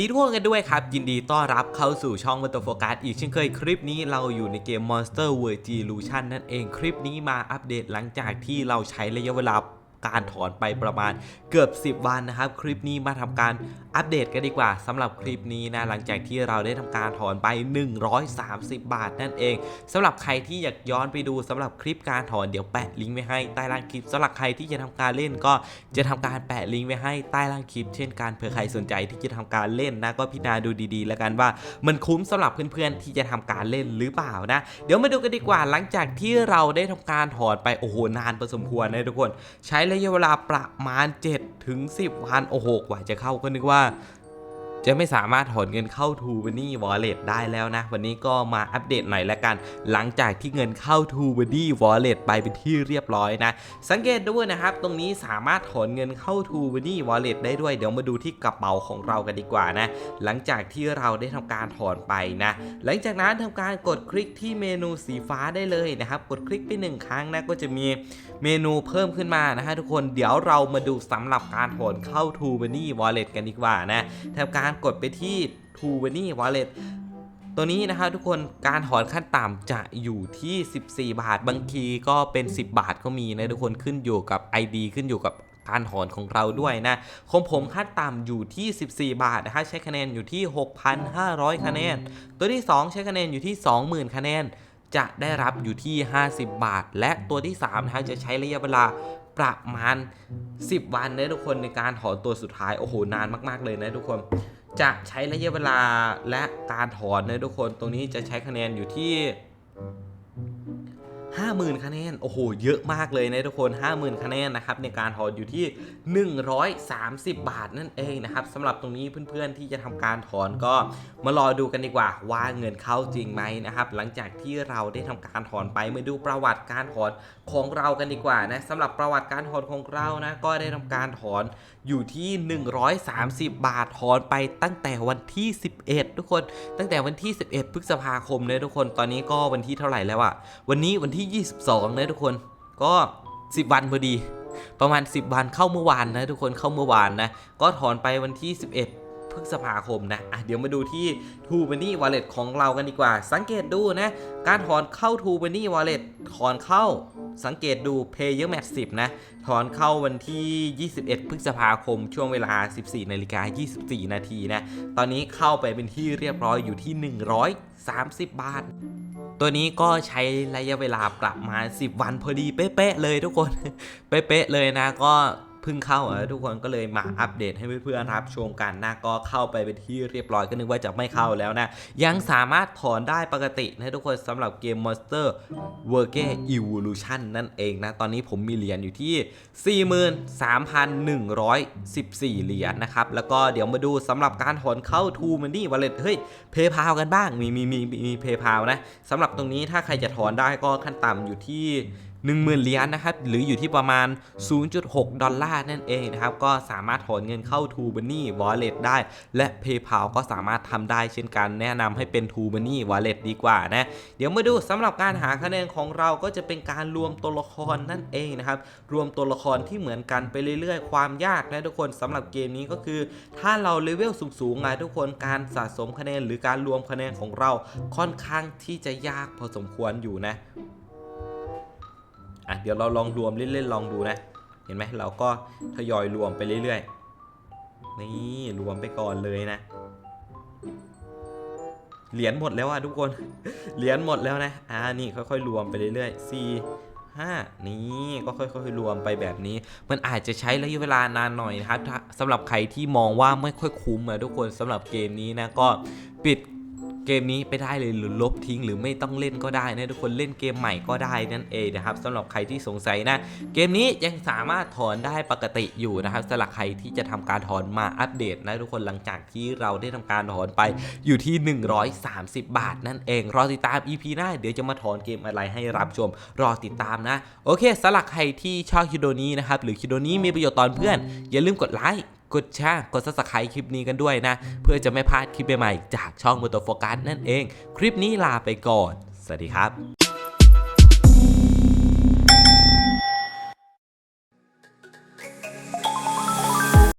ดีทุกคนกันด้วยครับ ยินดีต้อนรับเข้าสู่ช่องมัตโฟกัสอีกเช่นเคยคลิปนี้เราอยู่ในเกม Monster World Illusion นั่นเองคลิปนี้มาอัปเดตหลังจากที่เราใช้ระยะเวลาการถอนไปประมาณเกือบ 10 วันนะครับ คลิปนี้มาทำการอัปเดตกันดีกว่าสำหรับคลิปนี้นะหลังจากที่เราได้ทำการถอนไป 130 บาทนั่นเองสำหรับใครที่อยากย้อนไปดูสำหรับคลิปการถอนเดี๋ยวแปะลิงก์ไว้ให้ใต้ล่างคลิปสำหรับใครที่จะทำการเล่นก็จะทำการแปะลิงก์ไว้ให้ใต้ล่างคลิป เช่นกันเผื่อใครสนใจที่จะทำการเล่นนะก็พิจารณาดูดีๆ แล้วกันว่า มันคุ้มสำหรับเพื่อนๆที่จะทำการเล่นหรือเปล่านะเดี๋ยวมาดูกันดีกว่าหลังจากที่เราได้ทำการถอนไปโอ้โหนานพอสมควรนะทุกคน ใช้ระยะเวลาประมาณ7ถึง10 วันโอ้โหกว่าจะเข้าก็นึกว่า lá จะไม่สามารถถอนเงินเข้า t ู b ันนี่วอลเล็ตได้แล้วนะ วันนี้ก็มาอัปเดตหน่อยละกัน หลังจากที่เงินเข้า t ู b ันนี่วอลเล็ตไปเป็นที่เรียบร้อยนะ สังเกตด้วยนะครับ ตรงนี้สามารถถอนเงินเข้า t ู b ันนี่วอลเล็ตได้ด้วย เดี๋ยวมาดูที่กระเป๋าของเรากันดีกว่านะ หลังจากที่เราได้ทำการถอนไปนะ หลังจากนั้นทำการกดคลิกที่เมนูสีฟ้าได้เลยนะครับ กดคลิกไปหนึ่งครั้งนะก็จะมีเมนูเพิ่มขึ้นมานะฮะทุกคน เดี๋ยวเรามาดูสำหรับการถอนเข้า t ู b ันนี่วอลเล็ตกันดีกว่านะทำการกดไปที่ t ู b ันนี่วอลเล็ตตัวนี้นะครับทุกคนการถอนขั้นต่ำจะอยู่ที่ 14 บาท บางทีก็เป็น 10 บาทก็มีนะทุกคนขึ้นอยู่กับ ID ขึ้นอยู่กับการถอนของเราด้วยนะของผมขั้นต่ำอยู่ที่ 14 บาทนะคะใช้คะแนนอยู่ที่ 6,500 คะแนน ตัวที่ 2 ใช้คะแนนอยู่ที่ 20,000 คะแนน จะได้รับอยู่ที่ 50 บาท และตัวที่3นะคะจะใช้ระยะเวลาประมาณ 10 วันนะทุกคนในการถอนตัวสุดท้าย โอ้โห นานมาก ๆ เลยนะทุกคน จะใช้ระยะเวลาและการถอนนะทุกคนตรงนี้จะใช้คะแนนอยู่ที่ 50,000 คะแนน โอ้โห เยอะมากเลยนะทุกคน 50,000 คะแนนนะครับในการถอนอยู่ที่ 130 บาทนั่นเองนะครับสำหรับตรงนี้เพื่อนๆที่จะทำการถอนก็มารอดูกันดีกว่าว่าเงินเข้าจริงไหมนะครับหลังจากที่เราได้ทำการถอนไปมาดูประวัติการถอนของเรากันดีกว่านะสำหรับประวัติการถอนของเรานะก็ได้ทำการถอนอยู่ที่ 130 บาทถอนไปตั้งแต่วันที่ 11 ทุกคน ตั้งแต่วันที่ 11 พฤษภาคมเลยทุกคนตอนนี้ก็วันที่เท่าไหร่แล้วอะวันนี้วันที่ที่ 22 นะทุกคนก็ 10 วันพอดี ประมาณ 10 วันเข้าเมื่อวานนะทุกคนเข้าเมื่อวานนะ ก็ถอนไปวันที่ 11พฤษภาคมนะอะเดี๋ยวมาดูที่ t ู b ันนี่วอลเล็ตของเรากันดีกว่า สังเกตดูนะ การถอนเข้า t ู b ันนี่วอลเล็ตถอนเข้าสังเกตดู Player Match 10นะ ถอนเข้าวันที่ 21 พฤษภาคม ช่วงเวลา 14นาฬิกา24 นาทีนะ ตอนนี้เข้าไปเป็นที่เรียบร้อยอยู่ที่ 130 บาท ตัวนี้ก็ใช้ระยะเวลาประมาณ 10 วันพอดีเป๊ะๆเลยทุกคน เป๊ะๆเลยนะก็ เพิ่งเข้าอะทุกคนก็เลยมาอัปเดตให้เพื่อนๆรับชมกันนะก็เข้าไปเป็นที่เรียบร้อยก็นึกว่าจะไม่เข้าแล้วนะ ยังสามารถถอนได้ปกตินะทุกคนสำหรับเกม Monster w o r k e Evolution นั่นเองนะ ตอนนี้ผมมีเหรียญอยู่ที่ 43,114 เหรียญนะครับ แล้วก็เดี๋ยวมาดูสำหรับการถอนเข้า t ู Money Wallet เฮ้ย PayPal กันบ้างมีมีมีมี PayPal นะสำหรับตรงนี้ถ้าใครจะถอนได้ก็ขั้นต่ำอยู่ที่10,000เหรียญนะครับหรืออยู่ที่ประมาณ 0.6 ดอลลาร์นั่นเองนะครับก็สามารถถอนเงินเข้า t ู b ันนี่ Wallet ได้ และ PayPal ก็สามารถทำได้เช่นกันแนะนำให้เป็น t ู b ันนี่ Wallet ดีกว่านะเดี๋ยวมาดูสำหรับการหาคะแนนของเราก็จะเป็นการรวมตัวละครนั่นเองนะครับรวมตัวละครที่เหมือนกันไปเรื่อยๆ ความยากนะทุกคนสำหรับเกมนี้ก็คือ ถ้าเราเลเวลสูงๆไงทุกคนการสะสมคะแนนหรือการรวมคะแนนของเราค่อนข้างที่จะยากพอสมควรอยู่นะ อะเดี๋ยวเราลองรวมเล่นๆลองดูนะ เห็นไหมเราก็ทยอยรวมไปเรื่อยๆ นี่รวมไปก่อนเลยนะ เหรียญหมดแล้วอะทุกคน เหรียญหมดแล้วนะ อ่า นี่ค่อยๆรวมไปเรื่อยๆสี่ห้านี่ก็ค่อยๆรวมไปแบบนี้ มันอาจจะใช้ระยะเวลานานหน่อยนะครับสำหรับใครที่มองว่าไม่ค่อยคุ้มอะทุกคนสำหรับเกมนี้นะก็ปิด เกมนี้ไปได้เลยหรือลบทิ้งหรือไม่ต้องเล่นก็ได้นะทุกคนเล่นเกมใหม่ก็ได้นั่นเองนะครับสำหรับใครที่สงสัยนะ เกมนี้ยังสามารถถอนได้ปกติอยู่นะครับสำหรับใครที่จะทำการถอนมาอัปเดตนะทุกคนหลังจากที่เราได้ทำการถอนไปอยู่ที่ 130 บาทนั่นเองรอติดตาม EP หน้าเดี๋ยวจะมาถอนเกมอะไรให้รับชม รอติดตามนะ โอเคสำหรับใครที่ชอบคลิปนี้นะครับหรือคลิปนี้มีประโยชน์ตอนเพื่อน อย่าลืมกดไลค์ กดแชร์กด subscribe คลิปนี้กันด้วยนะ เพื่อจะไม่พลาดคลิปใหม่ๆจากช่องมือตัวโฟกัสนั่นเอง คลิปนี้ลาไปก่อน สวัสดีครับ